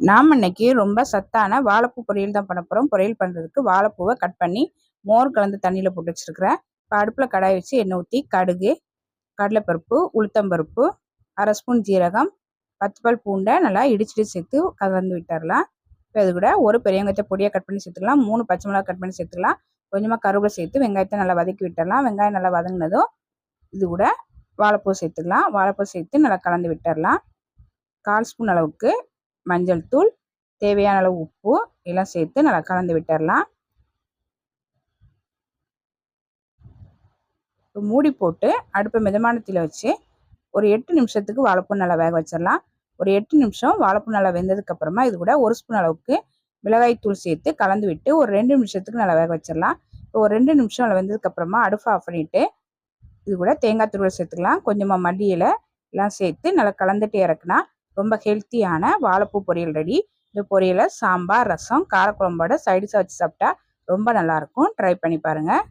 நாம் இன்னைக்கு ரொம்ப சத்தான வாழைப்பூ பொரியல் தான் பண்ண போகிறோம் பொரியல் பண்ணுறதுக்கு வாழைப்பூவை கட் பண்ணி மோர் கலந்து தண்ணியில் போட்டு வச்சுருக்கிறேன். இப்போ அடுப்பில் கடாய் வச்சு எண்ணெய் ஊற்றி கடுகு கடலைப்பருப்பு உளுத்தம்பருப்பு அரை ஸ்பூன் ஜீரகம் பத்து பால் பூண்டை நல்லா இடிச்சிட்டு சேர்த்து கலந்து விட்டுறலாம். இப்போ இது கூட ஒரு பெரிய வெங்காயத்தை பொடியாக கட் பண்ணி சேர்த்துக்கலாம் மூணு பச்சை மிளகா கட் பண்ணி சேர்த்துக்கலாம் கொஞ்சமாக கருவேப்பிலை சேர்த்து வெங்காயத்தை நல்லா வதக்கி விட்டுறலாம். வெங்காயம் நல்லா வதங்கினதும் இது கூட வாழைப்பூ சேர்த்துக்கலாம். வாழைப்பூ சேர்த்து நல்லா கலந்து விட்டுறலாம். கால் ஸ்பூன் அளவுக்கு மஞ்சள் தூள் தேவையான அளவு உப்பு எல்லாம் சேர்த்து நல்லா கலந்து விட்டுடலாம் மூடி போட்டு அடுப்பை மிதமானத்தில் வச்சு ஒரு எட்டு நிமிஷத்துக்கு வாழைப்பூ நல்லா வேக வச்சிடலாம். ஒரு எட்டு நிமிஷம் வாழைப்பூ நல்லா வெந்ததுக்கு அப்புறமா இது கூட ஒரு ஸ்பூன் அளவுக்கு மிளகாய் தூள் சேர்த்து கலந்து விட்டு ஒரு ரெண்டு நிமிஷத்துக்கு நல்லா வேக வச்சிடலாம். இப்போ ஒரு ரெண்டு நிமிஷம் நல்லா வெந்ததுக்கு அப்புறமா அடுப்பை ஆஃப் பண்ணிட்டு இது கூட தேங்காய் துருவல் சேர்த்துக்கலாம். கொஞ்சமாக மடியில் எல்லாம் சேர்த்து நல்லா கலந்துட்டு இறக்குனா ரொம்ப ஹெல்த்தியான வாழைப்பூ பொரியல் ரெடி இந்த பொரியலை சாம்பார் ரசம் காரக்குழம்போட சைடிஷாக வச்சு சாப்பிட்டா ரொம்ப நல்லாயிருக்கும் ட்ரை பண்ணி பாருங்கள்